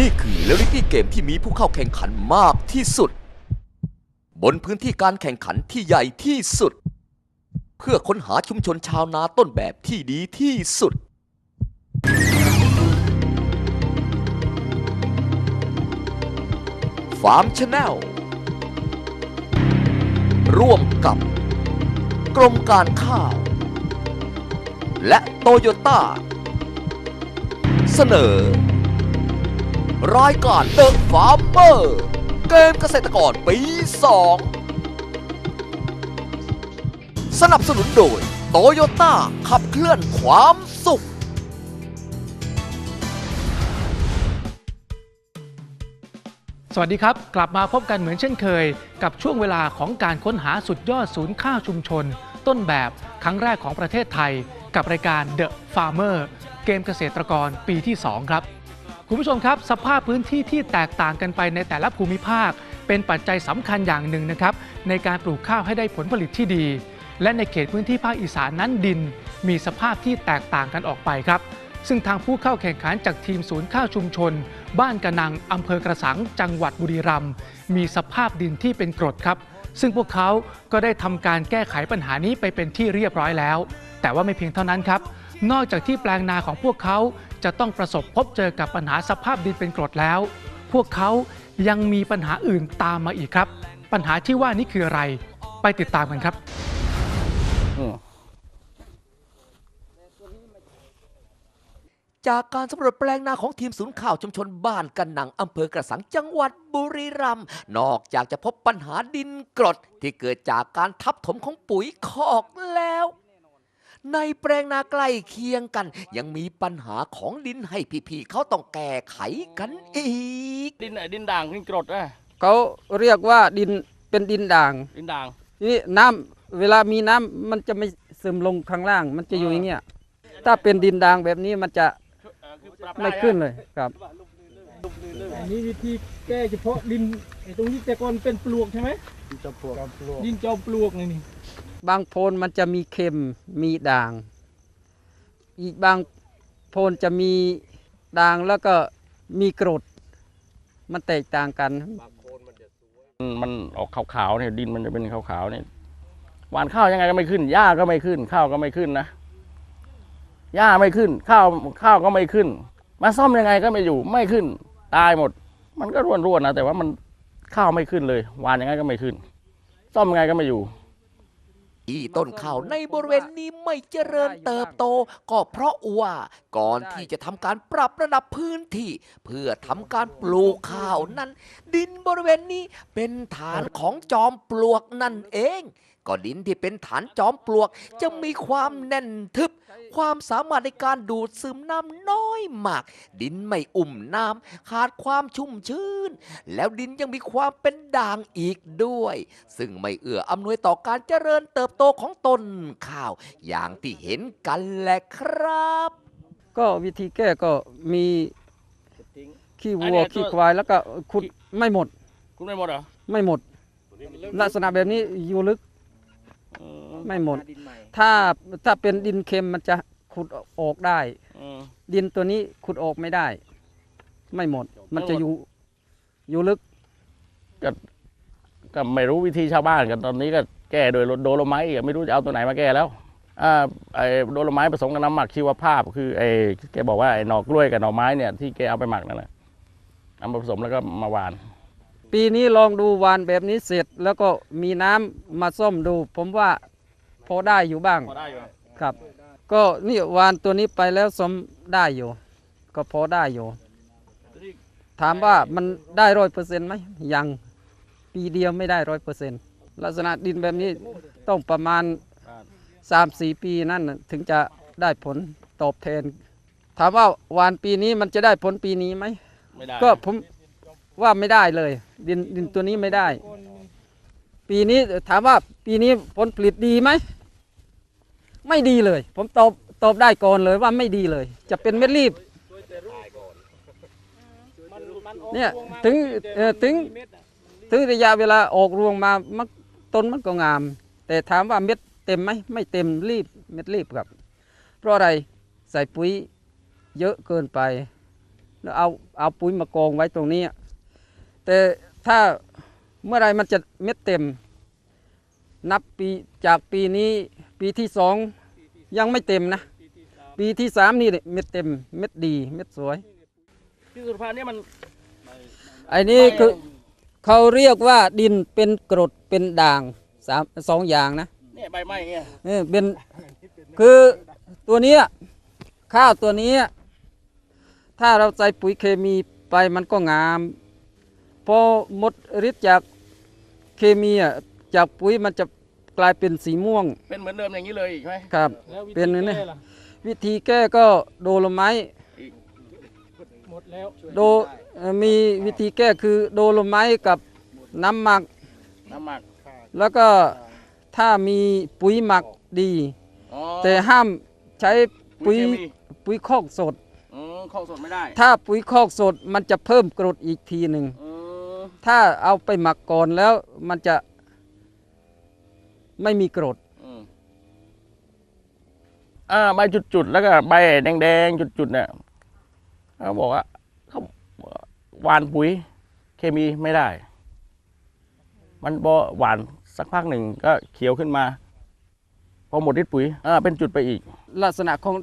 นี่คือเรลิตี้เกมที่มีผู้เข้าแข่งขันมากที่สุด บนพื้นที่การแข่งขันที่ใหญ่ที่สุด เพื่อค้นหาชุมชนชาวนาต้นแบบที่ดีที่สุด ฟาร์มชาแนลร่วมกับ กรมการข้าว และโตโยต้า เสนอ รายการเดอะฟาร์มเมอร์เกมเกษตรกรปี 2 สนับสนุนโดยโตโยต้าขับเคลื่อนความสุข สวัสดีครับ กลับมาพบกันเหมือนเช่นเคย กับช่วงเวลาของการค้นหาสุดยอดศูนย์ข้าวชุมชน ต้นแบบครั้งแรกของประเทศไทย กับรายการ The Farmer เกมเกษตรกรปีที่ 2 ครับ คุณผู้ชมครับ สภาพพื้นที่ที่แตกต่างกันไปในแต่ละภูมิภาค เป็นปัจจัยสำคัญอย่างหนึ่งนะครับ ในการปลูกข้าวให้ได้ผลผลิตที่ดี และในเขตพื้นที่ภาคอีสานนั้นดิน มีสภาพที่แตกต่างกันออกไปครับ ซึ่งทางผู้เข้าแข่งขันจากทีมศูนย์ข้าวชุมชน บ้านกระนังอำเภอกระสังจังหวัดบุรีรัมย์มีสภาพดินที่เป็นกรดครับ ซึ่งพวกเขาก็ได้ทำการแก้ไขปัญหานี้ไปเป็นที่เรียบร้อยแล้ว แต่ว่าไม่เพียงเท่านั้นครับนอกจากที่แปลงนาของพวกเขา จะต้องประสบพบเจอกับปัญหาสภาพดินเป็นกรดแล้ว พวกเขายังมีปัญหาอื่นตามมาอีกครับ ปัญหาที่ว่านี้คืออะไร ไปติดตามกันครับจากการสำรวจแปลงนาของทีมศูนย์ข่าวชุมชนบ้านกันหนังอำเภอกระสังจังหวัดบุรีรัมย์นอกจากจะพบปัญหาดินกรดที่เกิดจากการทับถมของปุ๋ยคอกแล้ว ในแปลงนาใกล้เคียงกัน ยังมีปัญหาของดินให้พี่ๆเขาต้องแก้ไขกันอีก ดินไหนดินด่างดินกรดอะเขาเรียกว่าดินเป็นดินด่าง ดินด่าง นี่น้ำเวลามีน้ำมันจะไม่ซึมลงข้างล่าง มันจะอยู่อย่างเงี้ย ถ้าเป็นดินด่างแบบนี้มันจะเอ่อคือปรับไม่ด้ขึ้นเลยครับ อันนี้วิธีแก้เฉพาะดินไอ้ตรงนี้แต่ก่อนเป็นปลวกใช่ไหมดินจอมปลวกดินจอมปลวกนี่นี่ บางโพนมันจะมีเค็มมีด่าง อีกบางโพนจะมีด่างแล้วก็มีกรด มันแตกต่างกันมัน มันออกขาวๆเนี่ยดินมันจะเป็นขาวๆเนี่ยหวานข้าวยังไงก็ไม่ขึ้นหญ้าก็ไม่ขึ้น ข้าวก็ไม่ขึ้นนะหญ้าไม่ขึ้น ข้าวข้าวก็ไม่ขึ้น มาซ่อมยังไงก็ไม่อยู่ไม่ขึ้น ตายหมด มันก็ร่วนๆนะแต่ว่ามันข้าวไม่ขึ้นเลย หวานยังไงก็ไม่ขึ้น ซ่อมยังไงก็ไม่อยู่ ที่ต้นข้าวในบริเวณนี้ไม่เจริญเติบโต ก็เพราะว่าก่อนที่จะทำการปรับระดับพื้นที่ เพื่อทำการปลูกข้าวนั้น ดินบริเวณนี้เป็นฐานของจอมปลวกนั่นเอง ก็ดินที่เป็นฐานจอมปลวกจะมีความแน่นทึบ ความสามารถในการดูดซึมน้ำน้อยมาก ดินไม่อุ่มน้ำขาดความชุ่มชื้น แล้วดินยังมีความเป็นด่างอีกด้วย ซึ่งไม่เอื้ออำนวยต่อการเจริญเติบโตของต้นข้าว อย่างที่เห็นกันแหละครับ ก็วิธีแก้ก็มีขี้อันวัเนี้วยขี้ตัวควายแล้วก็ขุดไม่หมด คุณไม่หมดเหรอ ไม่หมด ลักษณะแบบนี้อยู่ลึกเออไม่หมดถ้าถ้าเป็นดินเค็มมันจะขุดออกได้เออดินตัวนี้ขุดออกไม่ได้ ไม่หมด มันจะอยู่อยู่ลึก ก็ไม่รู้วิธีชาวบ้านกันตอนนี้ก็แก้โดยโดโลไม้อีกไม่รู้จะเอาตัวไหนมาแก้แล้วอ่าไอ้โดโลไม้ผสมกับน้ำหมักชีวภาพ คือไอ้แกบอกว่าไอ้หน่อกล้วยกับหน่อไม้เนี่ยที่แกเอาไปหมักนั่นแหละเอามาผสมแล้วก็มาหวาน ปีนี้ลองดูวานแบบนี้เสร็จ แล้วก็มีน้ำมาส้มดู ผมว่าพอได้อยู่บ้างพอได้อยู่ครับ ก็นี่วานตัวนี้ไปแล้วสมได้อยู่ ก็พอได้อยู่ ถามว่ามันได้ร้อยเปอร์เซ็นต์ไหมยังปีเดียวไม่ได้ร้อยเปอร์เซ็นต์ลักษณะดินแบบนี้ต้องประมาณสามสี่ปีนั่นน่ะถึงจะได้ผลตอบแทน ถามว่าวานปีนี้มันจะได้ผลปีนี้ไหม ไม่ได้ ก็ผมว่าไม่ได้เลย ดินดินตัวนี้ไม่ได้ ปีนี้ถามว่าปีนี้ผลผลิตดีไหม ไม่ดีเลย ผมตอบตอบได้ก่อนเลยว่าไม่ดีเลย จะเป็นเม็ดรีบเนี่ยถึงถึงถึงระยะเวลาออกรวงมามันต้นมันก็งาม แต่ถามว่าเม็ดเต็มไหมไม่เต็มรีบเม็ดรีบครับ เพราะอะไรใส่ปุ๋ยเยอะเกินไป แล้วเอาเอาปุ๋ยมากองไว้ตรงนี้แต่ ถ้าเมื่อไรมันจะเม็ดเต็ม นับปีจากปีนี้ปีที่สองยังไม่เต็มนะ ปีที่สามนี่เม็ดเต็ม เม็ดดี เม็ดสวยที่สุดพานเนี่ยมันไอ้นี่คือเขาเรียกว่าดินเป็นกรดเป็นด่างสามสองอย่างนะเนี่ยใบไม้อย่างเงี้ยเออเป็นคือตัวเนี้ยข้าวตัวเนี้ยถ้าเราใส่ปุ๋ยเคมีไปมันก็งาม พอหมดฤทธิ์จากเคมีอะจากปุ๋ยมันจะกลายเป็นสีม่วงเป็นเหมือนเดิมอย่างนี้เลยอีกไหมครับ แล้ววิธีเป็นนี่ แก้ล่ะวิธีแก้ก็โดโลไม้หมดแล้วโดเอ่อมีวิธีแก้คือโดโลไม้กับน้ำหมัก น้ำหมักแล้วก็ถ้ามีปุ๋ยหมักดี อ๋อแต่ห้ามใช้ปุ๋ยเคมีปุ๋ยคอกสด อืมข้าวสดไม่ได้ถ้าปุ๋ยคอกสดมันจะเพิ่มกรดอีกทีหนึ่ง อืม ถ้าเอาไปหมักก่อนแล้วมันจะไม่มีกรดอืมอ่าใบจุดๆแล้วก็ใบแดงๆจุดๆเนี่ยเขาบอกว่าเขาหวานปุ๋ย เคมีไม่ได้ มันพอหวานสักพักหนึ่งก็เขียวขึ้นมา พอหมดฤทธิ์ปุ๋ยอ่าเป็นจุดไปอีก ลักษณะของ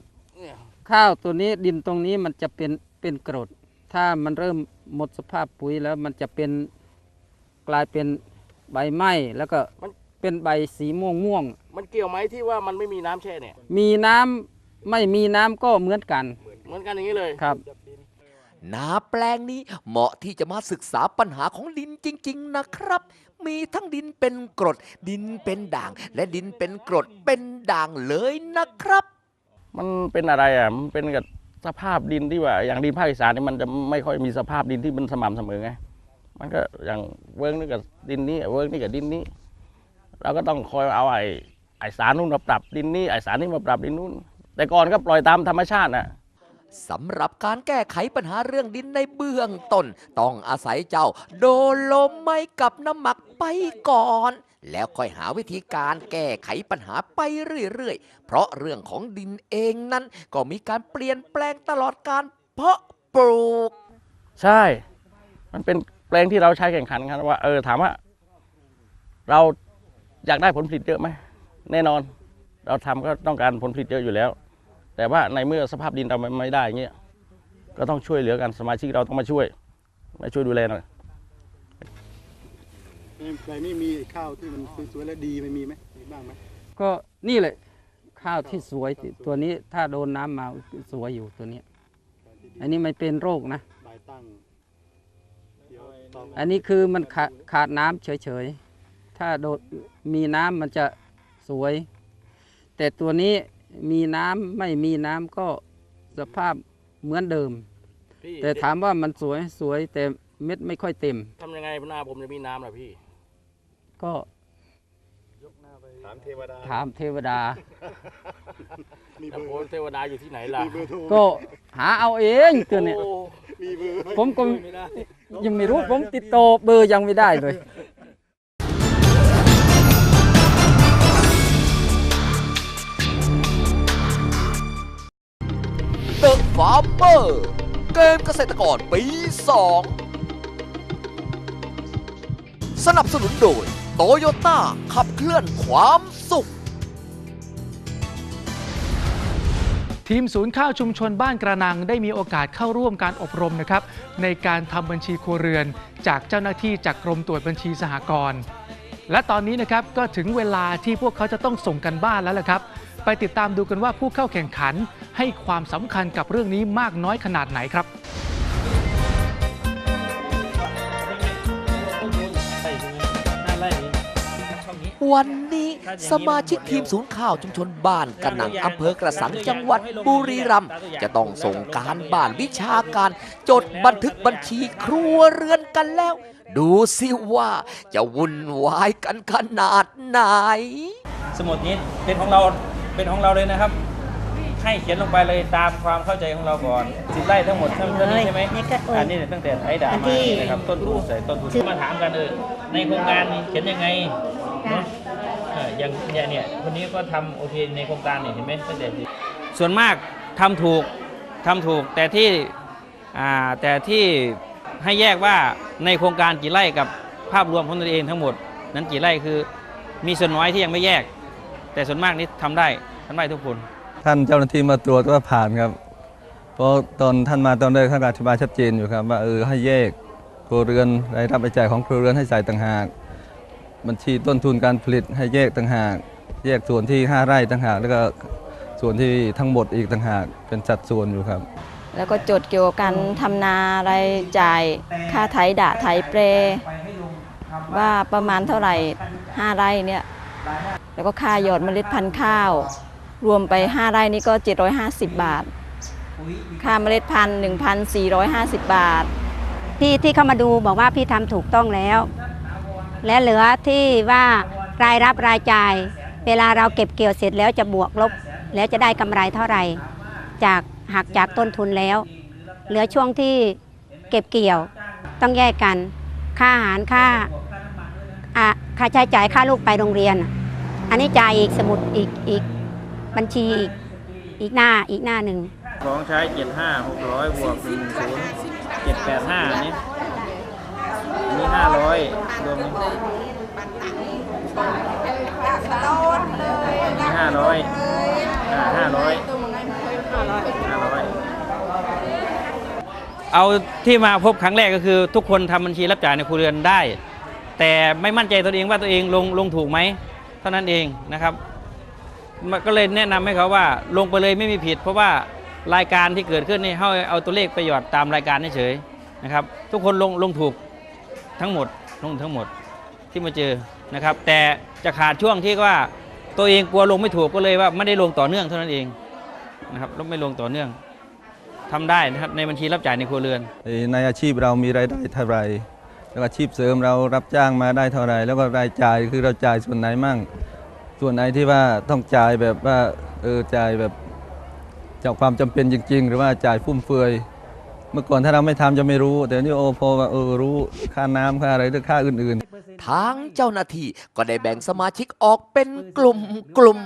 ข้าวตัวนี้ดินตรงนี้มันจะเป็นเป็นกรด ถ้ามันเริ่มหมดสภาพปุ๋ยแล้วมันจะเป็นกลายเป็นใบไหม้แล้วก็มัน เป็นใบสีม่วงม่วงมันเกี่ยวไหมที่ว่ามันไม่มีน้ำแช่เนี่ยๆมีน้ำไม่มีน้ำก็เหมือนกันเหมือนกันอย่างนี้เลย ครับ นาแปลงนี้เหมาะที่จะมาศึกษาปัญหาของดินจริง ๆ นะครับ มีทั้งดินเป็นกรด ดินเป็นด่าง และดินเป็นกรดเป็นด่างเลยนะครับ มันเป็นอะไรอะ มันเป็นกับ สภาพดินที่ว่าอย่างดินภาคอีสานนี่มันจะไม่ค่อยมีสภาพดินที่มันสม่ำเสมอไง มันก็อย่างเวิร์กนี่กับดินนี้เวิร์กนี่กับดินนี้ เราก็ต้องคอยเอาไอ้ไอ้สารนู่นมาปรับดินนี้ไอ้สารนี่มาปรับดินนู้นแต่ก่อนก็ปล่อยตามธรรมชาติน่ะสำหรับการแก้ไขปัญหาเรื่องดินในเบื้องต้น ต้องอาศัยเจ้า โดโลไมกับน้ำหมักไปก่อน แล้วค่อยหาวิธีการแก้ไขปัญหาไปเรื่อยๆ เพราะเรื่องของดินเองนั้นก็มีการเปลี่ยนแปลงตลอดการเพาะปลูก ใช่ มันเป็นแปลงที่เราใช้แข่งขันกันว่า เออถามว่า เราอยากได้ผลผลิตเยอะไหมแน่นอน เราทำก็ต้องการผลผลิตเยอะอยู่แล้ว แต่ว่าในเมื่อสภาพดินเราไม่ได้เงี้ยก็ต้องช่วยเหลือกันสมาชิกเราต้องมาช่วยมาช่วยดูแลหน่อย ใครนี่มีข้าวที่มันสวยๆและดีไม่มีไหมมีบ้างไหมก็นี่แหละ ข้าวที่สวยตัวนี้ถ้าโดนน้ำมาสวยอยู่ตัวเนี้ยอันนี้ไม่เป็นโรคนะ ใบตั้งเดี๋ยวตองอันนี้คือมันขาดขาดน้ำเฉยๆ ถ้าโดนมีน้ำมันจะสวย แต่ตัวนี้มีน้ำไม่มีน้ำก็สภาพเหมือนเดิม พี่แต่ถามว่ามันสวยสวยแต่เม็ดไม่ค่อยเต็ม ทำยังไงหน้าผมจะมีน้ำล่ะพี่ ก็ถามเทวดาถามเทวดา มีแต่เบอโพร์เทวดาอยู่ที่ไหนล่ะมีเบอร์โทรก็หาเอาเองตัวเนี้ยโอ้มีเบอร์ไหม ผมก็ยังไม่รู้ผมติดต่อเบอร์ยังไม่ได้เลย The Farmer เกมเกษตรกรปี 2 สนับสนุนโดย โตโยต้าขับเคลื่อนความสุข ทีมศูนย์ข้าวชุมชนบ้านกระนังได้มีโอกาสเข้าร่วมการอบรมนะครับ ในการทำบัญชีครัวเรือน จากเจ้าหน้าที่จากกรมตรวจบัญชีสหกรณ์และตอนนี้นะครับก็ถึงเวลาที่พวกเขาจะต้องส่งกันบ้านแล้วละครับ ไปติดตามดูกันว่าผู้เข้าแข่งขันให้ความสำคัญกับเรื่องนี้มากน้อยขนาดไหนครับ วันนี้สมาชิกทีมศูนย์ข่าวชุมชนบ้านกระหนังอำเภอกระสังจังหวัดบุรีรัมย์จะต้องส่งการบ้านวิชาการ จดบันทึกบัญชีครัวเรือนกันแล้ว ดูสิว่าจะวุ่นวายกันขนาดไหน สมุดนี้เป็นของเราเป็นของเราเลยนะครับ ให้เขียนลงไปเลยตามความเข้าใจของเราก่อนสิบไร่ทั้งหมดเท่านี้ใช่ไหมนี่ก็เอออัอันนี้เนี่ยตั้งแต่ไอ้ด่าอันมาที่นะครับต้นทุนใส่ต้นทุนมาถามกันเออในโครงการนี้เขียนยังไงเนอะเอออย่างเนี่ยเนี่ยคนนี้ก็ทำโอเคในโครงการเนี่ยเห็นไหมตั้งแต่ ส่วนมากทำถูกทำถูกแต่ที่อ่าแต่ที่ให้แยกว่าในโครงการกี่ไร่กับภาพรวมของตนเองทั้งหมด นั้นกี่ไร่คือมีส่วนน้อยที่ยังไม่แยก แต่ส่วนมากนี่ทำได้ทำได้ทุกคน ท่านเจ้าหน้าที่มาตรวจว่าผ่านครับ เพราะตอนท่านมาตอนแรกท่านอธิบายชัดเจนอยู่ครับ ว่าเออให้แยกครัวเรือนรายรับรายจ่ายของครัวเรือนให้ใส่ต่างหาก บัญชีต้นทุนการผลิตให้แยกต่างหาก แยกส่วนที่ 5 ไร่ต่างหาก แล้วก็ส่วนที่ทั้งหมดอีกต่างหากเป็นสัดส่วนอยู่ครับ แล้วก็จดเกี่ยวกับการทำนารายจ่ายค่าไถดะไถเปรว่าประมาณเท่าไหร่ 5 ไร่เนี่ยแล้วก็ค่าหยอดเมล็ดพันธุ์ข้าว รวมไป 5 ไร่นี่ก็ 750 บาท ค่าเมล็ดพันธุ์1,450 บาท ที่ที่เข้ามาดูบอกว่าพี่ทำถูกต้องแล้ว และเหลือที่ว่ารายรับรายจ่าย เวลาเราเก็บเกี่ยวเสร็จแล้วจะบวกลบ แล้วจะได้กำไรเท่าไหร่ จากหักจากต้นทุนแล้ว เหลือช่วงที่เก็บเกี่ยวต้องแยกกัน ค่าอาหารค่าค่าใช้จ่ายค่าลูกไปโรงเรียน อันนี้จ่ายอีกสมุดอีกอีก บัญชีอีกอีกหน้าอีกหน้าหนึ่งของใช้75 600บวก10 785อันนี้อันนี้500รวมนี้อันนี้500อ่า500 500เอาที่มาพบครั้งแรกก็คือ ทุกคนทำบัญชีรับจ่ายในครัวเรือนได้ แต่ไม่มั่นใจตัวเองว่าตัวเองลงลงถูกไหมเท่านั้นเองนะครับ มันก็เลยแนะนำให้เขาว่าลงไปเลยไม่มีผิด เพราะว่ารายการที่เกิดขึ้นนี่ให้เอาตัวเลขไปหยอดตามรายการเฉยๆนะครับ ทุกคนลงลงถูกทั้งหมดลงทั้งหมดที่มาเจอนะครับ แต่จะขาดช่วงที่ว่าตัวเองกลัวลงไม่ถูกก็เลยว่าไม่ได้ลงต่อเนื่องเท่านั้นเองนะครับแล้วไม่ลงต่อเนื่องทำได้นะครับในบัญชีรับจ่ายในครัวเรือน ในอาชีพเรามีรายได้เท่าไหรแล้วอาชีพเสริมเรารับจ้างมาได้เท่าไหรแล้วก็รายจ่ายคือเราจ่ายส่วนไหนมั่ง ส่วนไหนที่ว่าต้องจ่ายแบบว่าเออจ่ายแบบจากความจำเป็นจริง ๆ หรือว่าจ่ายฟุ่มเฟือย เมื่อก่อนถ้าเราไม่ทำจะไม่รู้ แต่นี่โอ้พอว่าเออรู้ค่าน้ำค่าอะไรหรือค่าอื่นๆ ทางเจ้าหน้าที่ก็ได้แบ่งสมาชิกออกเป็นกลุ่มกลุ่ม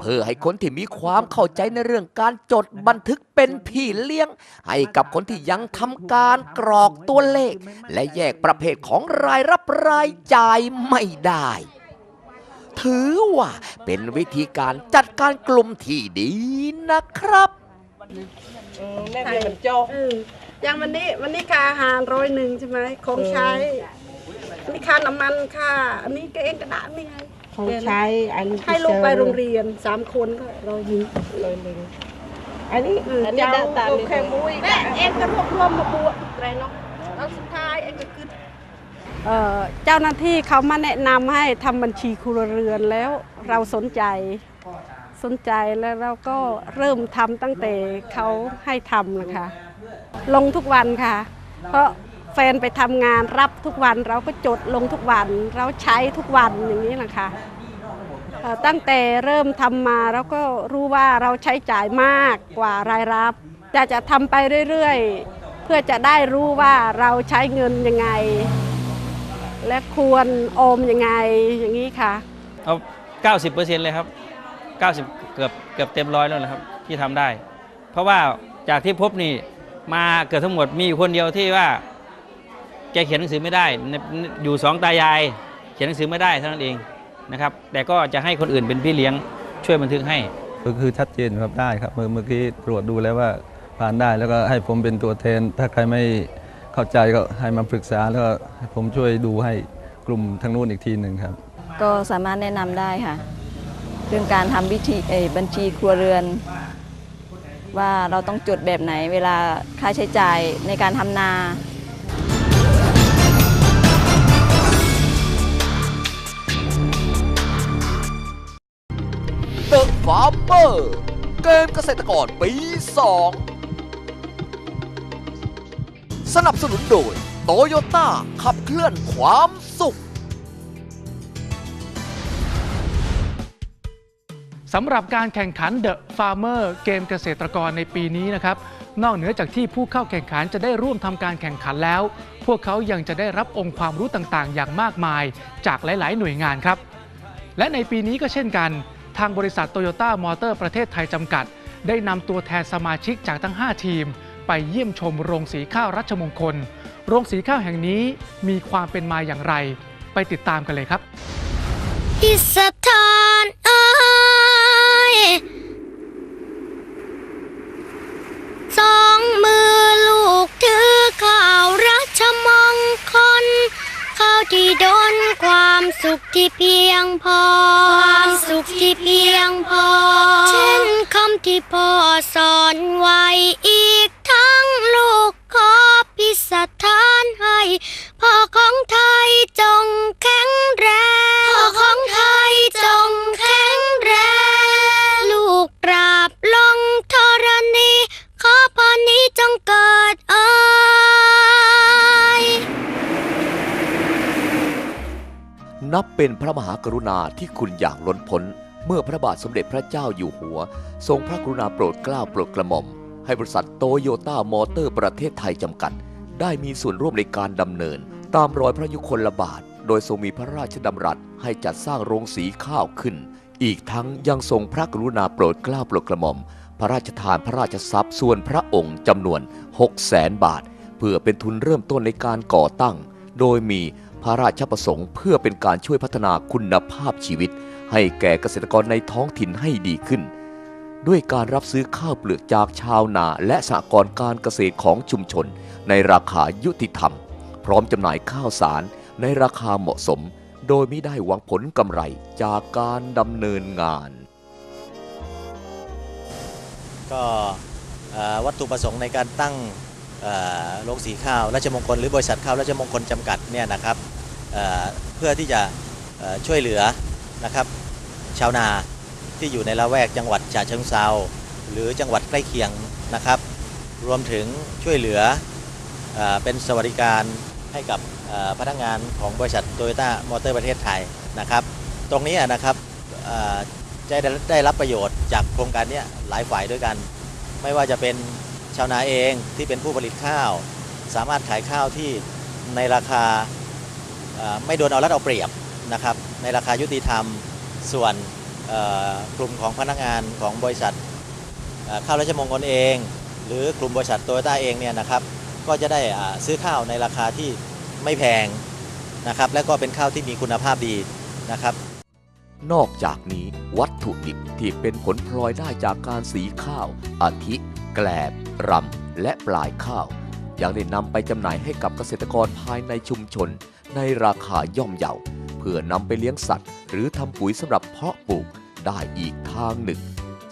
เพื่อให้คนที่มีความเข้าใจในเรื่องการจดบันทึกเป็นพี่เลี้ยง ให้กับคนที่ยังทำการกรอกตัวเลข และแยกประเภทของรายรับรายจ่ายไม่ได้ ถือว่าเป็นวิธีการจัดการกลุ่มที่ดีนะครับแม่เป็นโจ๊กอย่างวันนี้วันนี้ค่าอาหารร้อยหนึ่งใช่ไหมของใช้อันนี่ค่าน้ำมันค่าอันนี้ก็เองกระดาษนี่ไงของใช้อันนี้ให้ลูกไปโรงเรียนสามคนก็ร้อยหนึ่งร้อยหนึ่งอันนี้เอออันนี้เจ้าได้ตามลูกนี้แค่บุ้ยแม่เองก็รวบรวมมาบวกอะไรเนาะแล้วสุดท้ายเองก็คือ เจ้าหน้าที่เขามาแนะนำให้ทำบัญชีครัวเรือนแล้วเราสนใจสนใจแล้วเราก็เริ่มทำตั้งแต่เขาให้ทำนะคะ ลงทุกวันค่ะ เพราะแฟนไปทำงานรับทุกวันเราก็จดลงทุกวัน เราใช้ทุกวันอย่างนี้นะคะตั้งแต่เริ่มทำมาเราก็รู้ว่าเราใช้จ่ายมากกว่ารายรับ จะจะทำไปเรื่อยๆ เพื่อจะได้รู้ว่าเราใช้เงินยังไง และควรออมยังไงอย่างนี้ค่ะ เอา 90%เลยครับ 90 เกือบเกือบเต็มร้อยแล้วนะครับ ที่ทำได้ เพราะว่าจากที่พบนี่มาเกือบทั้งหมดมีอยู่คนเดียวที่ว่าแกเขียนหนังสือไม่ได้ในอยู่สองตายาย เขียนหนังสือไม่ได้เท่านั้นเองนะครับ แต่ก็จะให้คนอื่นเป็นพี่เลี้ยงช่วยบันทึกให้ ก็คือชัดเจนครับได้ครับเมื่อเมื่อกี้ตรวจดูแล้วว่าผ่านได้แล้วก็ให้ผมเป็นตัวแทน ถ้าใครไม่ เข้าใจก็ให้มาปรึกษาแล้วก็ให้ผมช่วยดูให้กลุ่มทางนู้นอีกทีหนึ่งครับ ก็สามารถแนะนำได้ค่ะ เรื่องการทำวิธีเอ่อบัญชีครัวเรือน ว่าเราต้องจดแบบไหน เวลาค่าใช้จ่ายในการทำนา The Farmer เกมเกษตรกรปี 2 สนับสนุนโดยโตโยต้าขับเคลื่อนความสุขสำหรับการแข่งขัน The Farmer เกมเกษตรกรในปีนี้นะครับ นอกเหนือจากที่ผู้เข้าแข่งขันจะได้ร่วมทำการแข่งขันแล้ว พวกเขายังจะได้รับองค์ความรู้ต่างๆ อย่างมากมาย จากหลาย ๆ หน่วยงานครับ และในปีนี้ก็เช่นกัน ทางบริษัทโตโยต้ามอเตอร์ประเทศไทยจำกัด ได้นำตัวแทนสมาชิกจากทั้ง 5 ทีม ไปเยี่ยมชมโรงสีข้าวรัชมงคล โรงสีข้าวแห่งนี้มีความเป็นมาอย่างไร ไปติดตามกันเลยครับพิสถานเอ้ยสองมือลูกถือข่าวราชมงคลข้าวที่ดนความสุขที่เพียงพอ ความสุขที่เพียงพอ เช่นคำที่พ่อสอนไว้อี เป็นพระมหากรุณาที่คุณอย่างล้นพ้น เมื่อพระบาทสมเด็จพระเจ้าอยู่หัว ทรงพระกรุณาโปรดเกล้าโปรดกระหม่อม ให้บริษัทโตโยต้ามอเตอร์ประเทศไทยจำกัด ได้มีส่วนร่วมในการดำเนิน ตามรอยพระยุคลบาท โดยทรงมีพระราชดำรัสให้จัดสร้างโรงสีข้าวขึ้น อีกทั้งยังทรงพระกรุณาโปรดเกล้าโปรดกระหม่อม พระราชทานพระราชทรัพย์ส่วนพระองค์จำนวน6 0แสนบาท เพื่อเป็นทุนเริ่มต้นในการก่อตั้ง โดยมี ระราชประสงค์ เพื่อเป็นการช่วยพัฒนาคุณภาพชีวิต ให้แก่เกษตรกรในท้องถิ่นให้ดีขึ้น ด้วยการรับซื้อข้าวเปลือกจากชาวนาและสหกรณ์การเกษตรของชุมชน ในราคายุติธรรม พร้อมจำหน่ายข้าวสารในราคาเหมาะสม โดยไม่ได้หวังผลกำไรจากการดำเนินงาน ก็วัตถุประสงค์ในการตั้งโรงสีข้าวราชมงคลหรือบริษัทข้าวราชมงคลจำกัดเนี่ยนะครับ เพื่อที่จะช่วยเหลือนะครับชาวนาที่อยู่ในละแวกจังหวัดฉะเชิงเซาหรือจังหวัดใกล้เคียงนะครับ รวมถึงช่วยเหลือเอเป็นสวัสดิการให้กับพนักงานของบริษัทโตโยต้ามอเตอร์ประเทศไทยนะครับ ตรงนี้นะครับจะได้รับประโยชน์จากโครงการนี้หลายฝ่ายด้วยกัน ไม่ว่าจะเป็นชาวนาเองที่เป็นผู้ผลิตข้าว สามารถขายข้าวที่ในราคา ไม่โดนเอารัดเอาเปรียบนะครับในราคายุติธรรมส่วนกลุ่มของพนักงานของบริษัทข้าวราชมงคลเอง หรือกลุ่มบริษัทโตโยต้าเองเนี่ยนะครับก็จะได้ซื้อข้าวในราคาที่ไม่แพงนะครับและก็เป็นข้าวที่มีคุณภาพดีนะครับ นอกจากนี้วัตถุดิบที่เป็นผลพลอยได้จากการสีข้าว อาทิ แกลบรำและปลายข้าว ยังได้นำไปจำหน่ายให้กับเกษตรกรภายในชุมชน ในราคาย่อมเยาเพื่อนำไปเลี้ยงสัตว์ หรือทำปุ๋ยสำหรับเพาะปลูกได้อีกทางหนึ่ง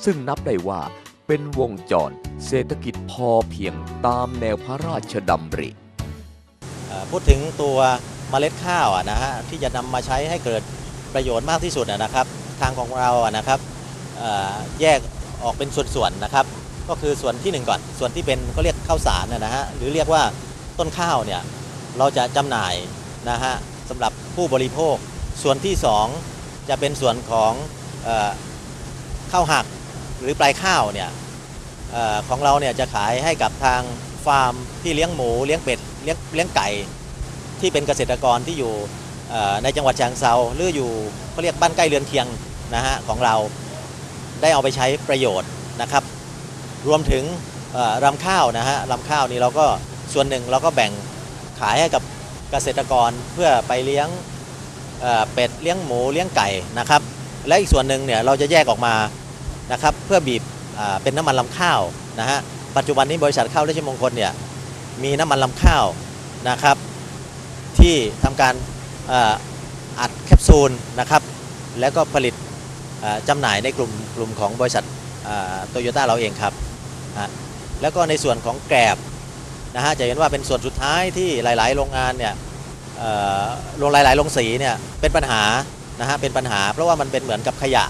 ซึ่งนับได้ว่าเป็นวงจรเศรษฐกิจพอเพียงตามแนวพระราชดำริพูดถึงตัวเมล็ดข้าวนะฮะที่จะนำมาใช้ให้เกิดประโยชน์มากที่สุดนะครับ ทางของเรานะครับแยกออกเป็นส่วนๆนะครับ ก็คือส่วนที่หนึ่งก่อนส่วนที่เป็นก็เรียกข้าวสารนะนะฮะหรือเรียกว่าต้นข้าวเนี่ยเราจะจำหน่าย นะฮะสำหรับผู้บริโภค ส่วนที่สองจะเป็นส่วนของออข้าวหักหรือปลายข้าวเนี่ยออของเราเนี่ยจะขายให้กับทางฟาร์มที่เลี้ยงหมูเลี้ยงเป็ดเลี้ยงเลี้ยงไก่ ที่เป็นเกษตรกรที่อยู่ในจังหวัดฉะเชิงเซาหรืออยู่เขาเรียกบ้านใกล้เรือนเคียงนะฮะของเราได้เอาไปใช้ประโยชน์นะครับ รวมถึงรำข้าวนะฮะรำข้าวนี่เราก็ส่วนหนึ่งเราก็แบ่งขายให้กับ เกษตรกรเพื่อไปเลี้ยงเเป็ดเลี้ยงหมูเลี้ยงไก่นะครับ และอีกส่วนหนึ่งเนี่ยเราจะแยกออกมานะครับเพื่อบีบเป็นน้ำมันลำข้าวนะฮะปัจจุบันนี้บริษัทข้าวราชมงคลเนี่ยมีน้ำมันลำข้าวนะครับ ที่ทำการอัดแคปซูลนะครับ แล้วก็ผลิตเอ่อจำหน่ายในกลุ่มกลุ่มของบริษัทโตโยต้าเราเองครับแล้วก็ในส่วนของแกลบนะฮะจะเห็นว่าเป็นส่วนสุดท้ายที่หลาย ๆ โรงงานเนี่ย โรงหลายๆโรงสีเนี่ยเป็นปัญหานะฮะเป็นปัญหา เพราะว่ามันเป็นเหมือนกับขยะ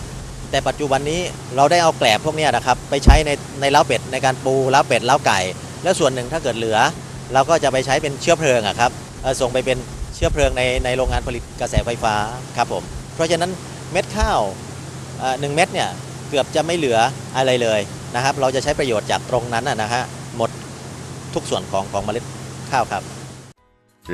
แต่ปัจจุบันนี้เราได้เอาแกลบพวกนี้นะครับไปใช้ในในเล้าเป็ดในการปูเล้าเป็ดเล้าไก่ แล้วส่วนหนึ่งถ้าเกิดเหลือ เราก็จะไปใช้เป็นเชื้อเพลิงอะครับส่งไปเป็นเชื้อเพลิงในในโรงงานผลิตกระแสไฟฟ้าครับผมเพราะฉะนั้นเม็ดข้าวหนึ่งเม็ดเนี่ยเกือบจะไม่เหลืออะไรเลยนะครับ เราจะใช้ประโยชน์จากตรงนั้นนะฮะหมดทุกส่วนของของเมล็ดข้าวครับ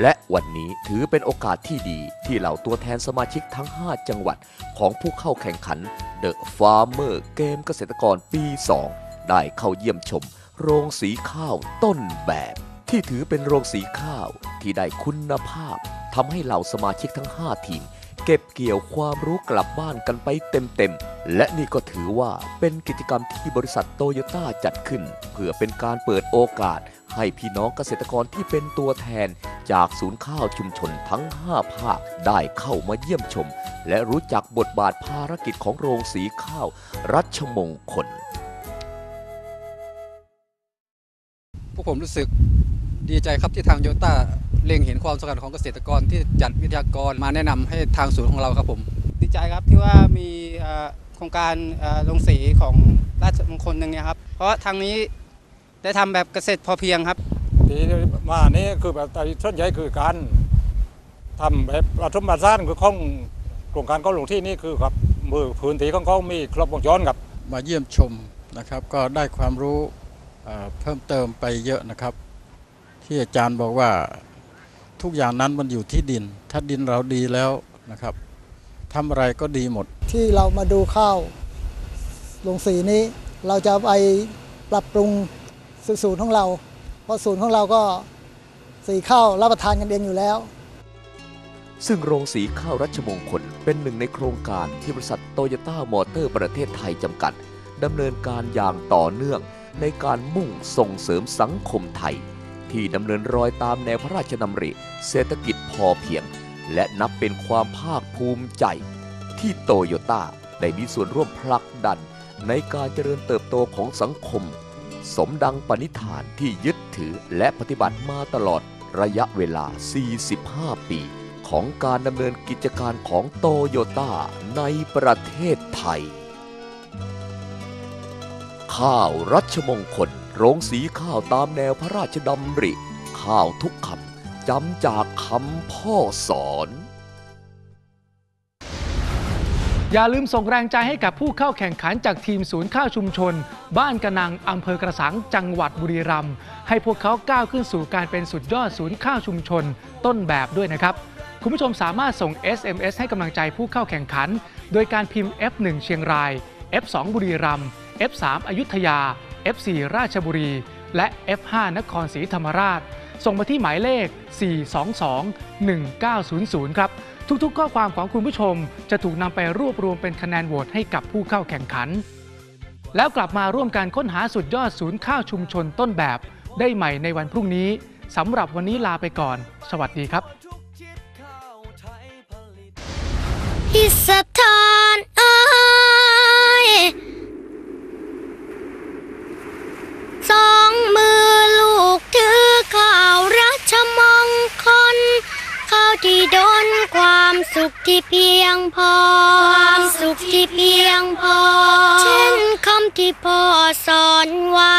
และวันนี้ถือเป็นโอกาสที่ดีที่เหล่าตัวแทนสมาชิกทั้ง 5 จังหวัดของผู้เข้าแข่งขัน The Farmer เกมเกษตรกรปี 2 ได้เข้าเยี่ยมชม โรงสีข้าวต้นแบบ ที่ถือเป็นโรงสีข้าวที่ได้คุณภาพทำให้เหล่าสมาชิกทั้ง 5 ทีม เก็บเกี่ยวความรู้กลับบ้านกันไปเต็มๆ และนี่ก็ถือว่าเป็นกิจกรรมที่บริษัทโตโยต้าจัดขึ้น เพื่อเป็นการเปิดโอกาส ให้พี่น้องเกษตรกรที่เป็นตัวแทน จากศูนย์ข้าวชุมชนทั้ง 5 ภาคได้เข้ามาเยี่ยมชม และรู้จักบทบาทภารกิจของโรงสีข้าว รัชมงคล พวกผมรู้สึกดีใจครับที่ทางโยต้าเล็งเห็นความสำคัญของเกษตรกรที่จัดวิทยากรมาแนะนำให้ทางศูนย์ของเราครับผม ดีใจครับที่ว่ามีเอ่อโครงการเอ่อลงสีของราชมงคลหนึ่งเนี่ยครับ เพราะทางนี้ ได้ทำแบบเกษตรพอเพียงครับ ที่มานี่คือแบบส่วนใหญ่คือการทำแบบรัฐบาลสร้างคือของโครงการเขาลงที่นี่คือครับมือพื้นที่ของเขามีครบวงจรครับ มาเยี่ยมชมนะครับ ก็ได้ความรู้เอ่อเพิ่มเติมไปเยอะนะครับ ที่อาจารย์บอกว่าทุกอย่างนั้นมันอยู่ที่ดิน ถ้าดินเราดีแล้วนะครับทำอะไรก็ดีหมด ที่เรามาดูข้าวลงสีนี้เราจะไปปรับปรุง สูตรของเรา เพราะสูตรของเราก็สีข้าวรับประทานกันเองอยู่แล้ว ซึ่งโรงสีข้าวรัชมงคลเป็นหนึ่งในโครงการที่บริษัทโตโยต้ามอเตอร์ประเทศไทยจำกัดดำเนินการอย่างต่อเนื่องในการมุ่งส่งเสริมสังคมไทย ที่ดำเนินรอยตามแนวพระราชดำริเศรษฐกิจพอเพียง และนับเป็นความภาคภูมิใจ ที่โตโยต้าได้มีส่วนร่วมผลักดันในการเจริญเติบโตของสังคม สมดังปณิธานที่ยึดถือและปฏิบัติมาตลอดระยะเวลา 45 ปี ของการดำเนินกิจการของโตโยต้าในประเทศไทย ข้าวรัชมงคล โรงสีข้าวตามแนวพระราชดำริ ข้าวทุกคำจำจากคำพ่อสอน อย่าลืมส่งแรงใจให้กับผู้เข้าแข่งขันจากทีมศูนย์ข้าวชุมชน บ้านกระนังอำเภอกระสังจังหวัดบุรีรัมย์ให้พวกเขาก้าวขึ้นสู่การเป็นสุดยอดศูนย์ข้าวชุมชน ต้นแบบด้วยนะครับ คุณผู้ชมสามารถส่ง SMS ให้กำลังใจผู้เข้าแข่งขัน โดยการพิมพ์ F1 เชียงราย F2 บุรีรัมย์ F3 อยุธยา F4 ราชบุรี และ F5 นครศรีธรรมราช ส่งมาที่หมายเลข 422-1900 ครับ ทุกๆ ข้อความของคุณผู้ชมจะถูกนำไปรวบรวมเป็นคะแนนโหวตให้กับผู้เข้าแข่งขัน แล้วกลับมาร่วมกันค้นหาสุดยอดศูนย์ข้าวชุมชนต้นแบบ ได้ใหม่ในวันพรุ่งนี้สำหรับวันนี้ลาไปก่อน สวัสดีครับ He said ที่พ่อสอนไว้